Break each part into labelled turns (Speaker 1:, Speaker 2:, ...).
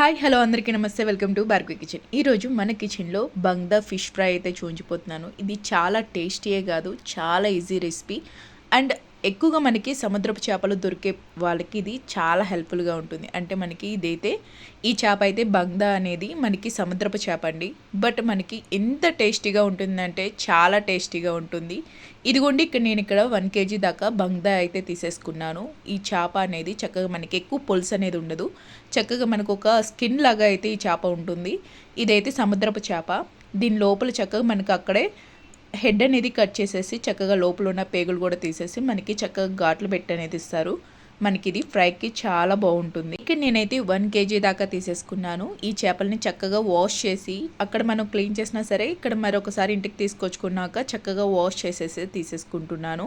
Speaker 1: Hi hello అందరికీ నమస్తే. Welcome to బార్కు కిచెన్. ఈరోజు మన కిచెన్లో బంగ్దా ఫిష్ ఫ్రై అయితే చూంచిపోతున్నాను ఇది చాలా టేస్టీయే కాదు చాలా ఈజీ రెసిపీ. అండ్ ఎక్కువగా మనకి సముద్రపు చేపలు దొరికే వాళ్ళకి ఇది చాలా హెల్ప్ఫుల్గా ఉంటుంది. అంటే మనకి ఇదైతే ఈ చేప అయితే బంగ్దా అనేది మనకి సముద్రపు చేప అండి. బట్ మనకి ఎంత టేస్టీగా ఉంటుందంటే చాలా టేస్టీగా ఉంటుంది. ఇదిగోండి ఇక్కడ నేను ఇక్కడ వన్ కేజీ దాకా బంగ్దా అయితే తీసేసుకున్నాను. ఈ చేప అనేది చక్కగా మనకి ఎక్కువ పులుసు అనేది ఉండదు. చక్కగా మనకు ఒక స్కిన్ లాగా అయితే ఈ చేప ఉంటుంది. ఇదైతే సముద్రపు చేప. దీని లోపల చక్కగా మనకు అక్కడే హెడ్ అనేది కట్ చేసేసి చక్కగా లోపల ఉన్న పేగులు కూడా తీసేసి మనకి చక్కగా ఘాట్లు పెట్టి అనేది ఇస్తారు. మనకి ఇది ఫ్రైకి చాలా బాగుంటుంది. ఇక్కడ నేనైతే వన్ కేజీ దాకా తీసేసుకున్నాను. ఈ చేపల్ని చక్కగా వాష్ చేసి అక్కడ మనం క్లీన్ చేసినా సరే ఇక్కడ మరొకసారి ఇంటికి తీసుకొచ్చుకున్నాక చక్కగా వాష్ చేసేసి తీసేసుకుంటున్నాను.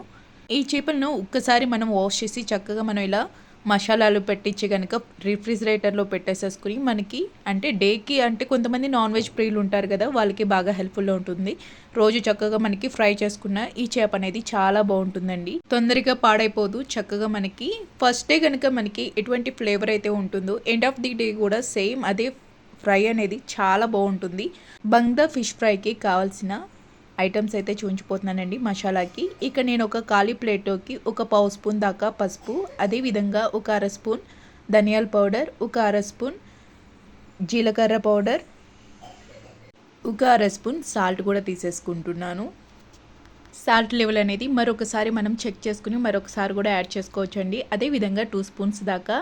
Speaker 1: ఈ చేపలను ఒక్కసారి మనం వాష్ చేసి చక్కగా మనం ఇలా మసాలాలు పెట్టించి కనుక రిఫ్రిజిరేటర్లో పెట్టేసేసుకుని మనకి అంటే డేకి అంటే కొంతమంది నాన్ వెజ్ ప్రియులు ఉంటారు కదా వాళ్ళకి బాగా హెల్ప్ఫుల్గా ఉంటుంది. రోజు చక్కగా మనకి ఫ్రై చేసుకున్న ఈ చేప అనేది చాలా బాగుంటుందండి. తొందరగా పాడైపోదు చక్కగా మనకి ఫస్ట్ డే కనుక మనకి ఎటువంటి ఫ్లేవర్ అయితే ఉంటుందో ఎండ్ ఆఫ్ ది డే కూడా సేమ్ అదే ఫ్రై అనేది చాలా బాగుంటుంది. బంగ్దా ఫిష్ ఫ్రైకి కావాల్సిన ఐటమ్స్ అయితే చూపించిపోతున్నానండి మసాలాకి. ఇక నేను ఒక ఖాళీ ప్లేట్లోకి ఒక పావు స్పూన్ దాకా పసుపు అదేవిధంగా ఒక అర స్పూన్ ధనియాల పౌడర్ ఒక అర స్పూన్ జీలకర్ర పౌడర్ ఒక అర స్పూన్ సాల్ట్ కూడా తీసేసుకుంటున్నాను. సాల్ట్ లెవెల్ అనేది మరొకసారి మనం చెక్ చేసుకుని మరొకసారి కూడా యాడ్ చేసుకోవచ్చండి. అదేవిధంగా టూ స్పూన్స్ దాకా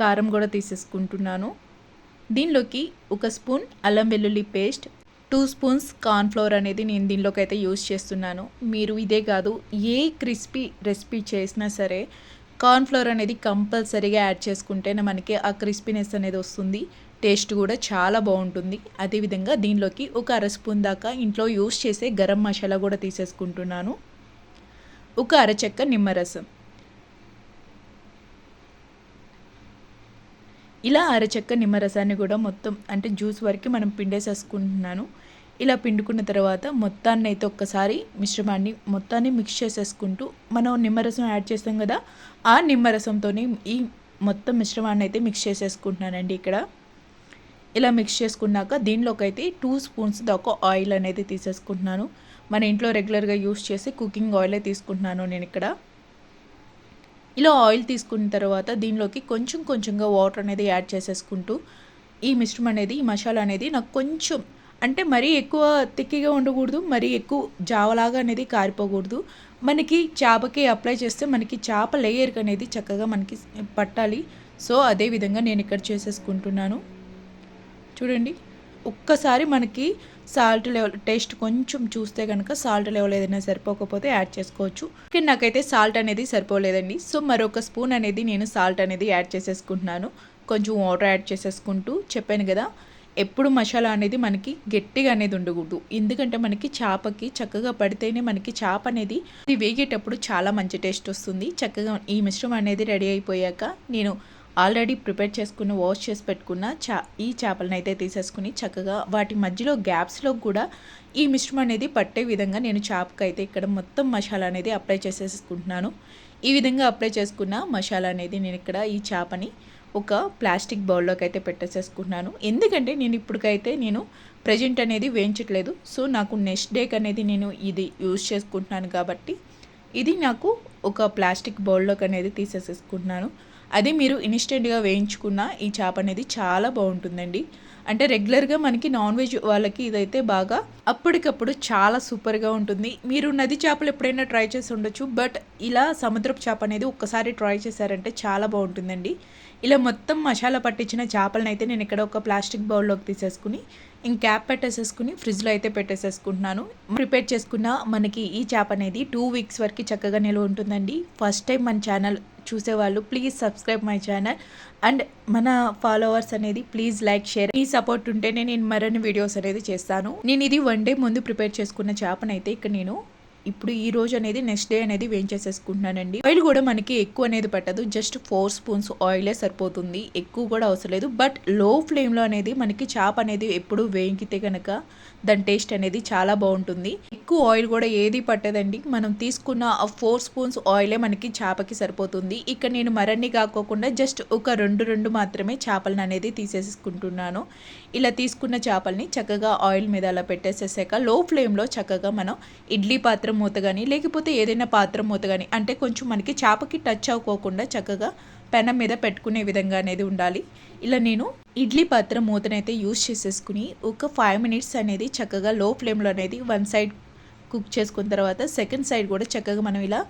Speaker 1: కారం కూడా తీసేసుకుంటున్నాను. దీనిలోకి ఒక స్పూన్ అల్లం వెల్లుల్లి పేస్ట్ టూ స్పూన్స్ కార్న్ఫ్లోర్ అనేది నేను దీనిలోకి అయితే యూజ్ చేస్తున్నాను. మీరు ఇదే కాదు ఏ క్రిస్పీ రెసిపీ చేసినా సరే కార్న్ఫ్లోర్ అనేది కంపల్సరీగా యాడ్ చేసుకుంటేనే మనకి ఆ క్రిస్పీనెస్ అనేది వస్తుంది. టేస్ట్ కూడా చాలా బాగుంటుంది. అదేవిధంగా దీనిలోకి ఒక అర స్పూన్ దాకా ఇంట్లో యూస్ చేసే గరం మసాలా కూడా తీసేసుకుంటున్నాను. ఒక అరచెక్క నిమ్మరసం. ఇలా అరచెక్క నిమ్మరసాన్ని కూడా మొత్తం అంటే జ్యూస్ వరకు మనం పిండేసేసుకుంటున్నాను. ఇలా పిండుకున్న తర్వాత మొత్తాన్ని అయితే ఒక్కసారి మిశ్రమాన్ని మొత్తాన్ని మిక్స్ చేసేసుకుంటూ మనం నిమ్మరసం యాడ్ చేస్తాం కదా ఆ నిమ్మరసంతో ఈ మొత్తం మిశ్రమాన్ని అయితే మిక్స్ చేసేసుకుంటున్నానండి ఇక్కడ. ఇలా మిక్స్ చేసుకున్నాక దీనిలోకి అయితే టూ స్పూన్స్ దాకా ఆయిల్ అనేది తీసేసుకుంటున్నాను. మన ఇంట్లో రెగ్యులర్గా యూస్ చేసి కుకింగ్ ఆయిలే తీసుకుంటున్నాను నేను ఇక్కడ. ఇలా ఆయిల్ తీసుకున్న తర్వాత దీనిలోకి కొంచెం కొంచెంగా వాటర్ అనేది యాడ్ చేసేసుకుంటూ ఈ మిశ్రమం అనేది ఈ మసాలా అనేది నాకు కొంచెం అంటే మరీ ఎక్కువ తిక్కిగా ఉండకూడదు మరీ ఎక్కువ జావలాగా అనేది కారిపోకూడదు. మనకి చేపకి అప్లై చేస్తే మనకి చేప లేయర్ అనేది చక్కగా మనకి పట్టాలి. సో అదే విధంగా నేను ఇక్కడ చేసేసుకుంటున్నాను. చూడండి. ఒక్కసారి మనకి సాల్ట్ లెవెల్ టేస్ట్ కొంచెం చూస్తే కనుక సాల్ట్ లెవెల్ ఏదైనా సరిపోకపోతే యాడ్ చేసుకోవచ్చు. కానీ నాకైతే సాల్ట్ అనేది సరిపోలేదండి. సో మరొక స్పూన్ అనేది నేను సాల్ట్ అనేది యాడ్ చేసేసుకుంటున్నాను. కొంచెం వాటర్ యాడ్ చేసేసుకుంటూ చెప్పాను కదా ఎప్పుడు మసాలా అనేది మనకి గట్టిగా అనేది ఉండకూడదు. ఎందుకంటే మనకి చేపకి చక్కగా పడితేనే మనకి చేప అనేది ఇది వేగేటప్పుడు చాలా మంచి టేస్ట్ వస్తుంది. చక్కగా ఈ మిశ్రమం అనేది రెడీ అయిపోయాక నేను ఆల్రెడీ ప్రిపేర్ చేసుకున్న వాష్ చేసి పెట్టుకున్న చా ఈ చేపలను అయితే తీసేసుకుని చక్కగా వాటి మధ్యలో గ్యాప్స్లో కూడా ఈ మిశ్రమం అనేది పట్టే విధంగా నేను చేపకి అయితే ఇక్కడ మొత్తం మసాలా అనేది అప్లై చేసేసుకుంటున్నాను. ఈ విధంగా అప్లై చేసుకున్న మసాలా అనేది నేను ఇక్కడ ఈ చేపని ఒక ప్లాస్టిక్ బౌల్లోకి అయితే పెట్టేసేసుకుంటున్నాను. ఎందుకంటే నేను ఇప్పటికైతే నేను ప్రజెంట్ అనేది వేయించట్లేదు. సో నాకు నెక్స్ట్ డేకి అనేది నేను ఇది యూజ్ చేసుకుంటున్నాను కాబట్టి ఇది నాకు ఒక ప్లాస్టిక్ బౌల్లోకి అనేది తీసేసేసుకుంటున్నాను. అది మీరు ఇన్స్టెంట్గా వేయించుకున్న ఈ చేప అనేది చాలా బాగుంటుందండి. అంటే రెగ్యులర్గా మనకి నాన్ వెజ్ వాళ్ళకి ఇదైతే బాగా అప్పటికప్పుడు చాలా సూపర్గా ఉంటుంది. మీరు నది చేపలు ఎప్పుడైనా ట్రై చేసి ఉండొచ్చు. బట్ ఇలా సముద్రపు చేప అనేది ఒక్కసారి ట్రై చేశారంటే చాలా బాగుంటుందండి. ఇలా మొత్తం మసాలా పట్టించిన చేపలను అయితే నేను ఇక్కడ ఒక ప్లాస్టిక్ బౌల్లోకి తీసేసుకుని ఇంక క్యాప్ పెట్టేసేసుకుని ఫ్రిడ్జ్లో అయితే పెట్టేసేసుకుంటున్నాను. ప్రిపేర్ చేసుకున్న మనకి ఈ చేప అనేది టూ వీక్స్ వరకు చక్కగా నిల్వ ఉంటుందండి. ఫస్ట్ టైం మన ఛానల్ చూసేవాళ్ళు please subscribe my channel. And మన ఫాలోవర్స్ అనేది ప్లీజ్ లైక్ షేర్. ఈ సపోర్ట్ ఉంటేనే నేను మరిన్ని వీడియోస్ అనేది చేస్తాను. నేను ఇది వన్ డే ముందు ప్రిపేర్ చేసుకున్న చేపనైతే ఇక్కడ నేను ఇప్పుడు ఈ రోజు అనేది నెక్స్ట్ డే అనేది వేయించేసేసుకుంటున్నానండి ఆయిల్ కూడా మనకి ఎక్కువ అనేది పట్టదు. జస్ట్ ఫోర్ స్పూన్స్ ఆయిలే సరిపోతుంది. ఎక్కువ కూడా అవసరం లేదు. బట్లో ఫ్లేమ్లో అనేది మనకి చేప అనేది ఎప్పుడు వేయింకితే కనుక దాని టేస్ట్ అనేది చాలా బాగుంటుంది. ఎక్కువ ఆయిల్ కూడా ఏది పట్టదండి. మనం తీసుకున్న ఆ ఫోర్ స్పూన్స్ ఆయిలే మనకి చేపకి సరిపోతుంది. ఇక్కడ నేను మరన్ని కాకోకుండా జస్ట్ ఒక రెండు రెండు మాత్రమే చేపలను అనేది తీసేసుకుంటున్నాను ఇలా తీసుకున్న చేపల్ని చక్కగా ఆయిల్ మీద అలా పెట్టేసేసాక లో ఫ్లేమ్లో చక్కగా మనం ఇడ్లీ పాత్ర పాత్ర మూత కానీ లేకపోతే ఏదైనా పాత్ర మూత కానీ అంటే కొంచెం మనకి చేపకి టచ్ అవ్వకోకుండా చక్కగా పెనం మీద పెట్టుకునే విధంగా అనేది ఉండాలి. ఇలా నేను ఇడ్లీ పాత్ర మూతనైతే యూస్ చేసేసుకుని ఒక ఫైవ్ మినిట్స్ అనేది చక్కగా లో ఫ్లేమ్లో అనేది వన్ సైడ్ కుక్ చేసుకున్న తర్వాత సెకండ్ సైడ్ కూడా చక్కగా మనం ఇలా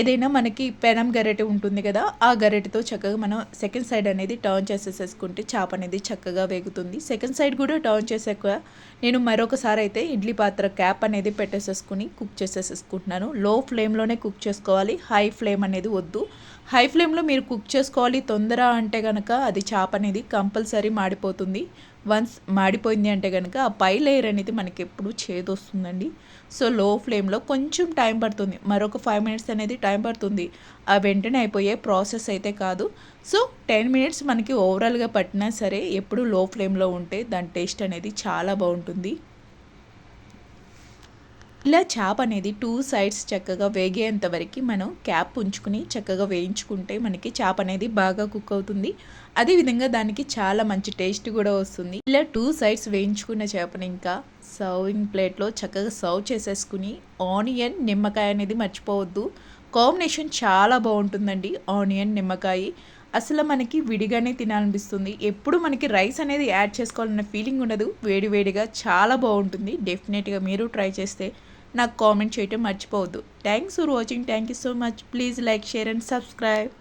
Speaker 1: ఏదైనా మనకి పెనం గరిటె ఉంటుంది కదా ఆ గరిటెతో చక్కగా మనం సెకండ్ సైడ్ అనేది టర్న్ చేసేసేసుకుంటే చేప అనేది చక్కగా వేగుతుంది. సెకండ్ సైడ్ కూడా టర్న్ చేసాక నేను మరొకసారి అయితే ఇడ్లీ పాత్ర క్యాప్ అనేది పెట్టేసేసుకుని కుక్ చేసేసేసుకుంటున్నాను. లో ఫ్లేమ్లోనే కుక్ చేసుకోవాలి హై ఫ్లేమ్ అనేది వద్దు. హై ఫ్లేమ్లో మీరు కుక్ చేసుకోవాలి తొందర అంటే కనుక అది చేప అనేది కంపల్సరీ మాడిపోతుంది. వన్స్ మాడిపోయింది అంటే కనుక ఆ పై లేయర్ అనేది మనకి ఎప్పుడు చేదొస్తుందండి సో లో ఫ్లేమ్లో కొంచెం టైం పడుతుంది. మరొక ఫైవ్ మినిట్స్ అనేది టైం పడుతుంది. ఆ వెంటనే అయిపోయే ప్రాసెస్ అయితే కాదు. సో టెన్ మినిట్స్ మనకి ఓవరాల్గా పట్టినా సరే ఎప్పుడు లో ఫ్లేమ్లో ఉంటే దాని టేస్ట్ అనేది చాలా బాగుంటుంది. ఇలా చేప అనేది టూ సైడ్స్ చక్కగా వేగేంత వరకు మనం క్యాప్ ఉంచుకుని చక్కగా వేయించుకుంటే మనకి చేప అనేది బాగా కుక్ అవుతుంది. అదేవిధంగా దానికి చాలా మంచి టేస్ట్ కూడా వస్తుంది. ఇలా టూ సైడ్స్ వేయించుకున్న చేపని ఇంకా సర్వింగ్ ప్లేట్లో చక్కగా సర్వ్ చేసేసుకుని ఆనియన్ నిమ్మకాయ అనేది మర్చిపోవద్దు. కాంబినేషన్ చాలా బాగుంటుందండి ఆనియన్ నిమ్మకాయ. అసలు మనకి విడిగానే తినాలనిపిస్తుంది. ఎప్పుడు మనకి రైస్ అనేది యాడ్ చేసుకోవాలన్న ఫీలింగ్ ఉండదు. వేడి వేడిగా చాలా బాగుంటుంది. డెఫినెట్గా మీరు ట్రై చేస్తే నాకు కామెంట్ చేయటం మర్చిపోవద్దు. Thanks for watching thank you so much please like share and subscribe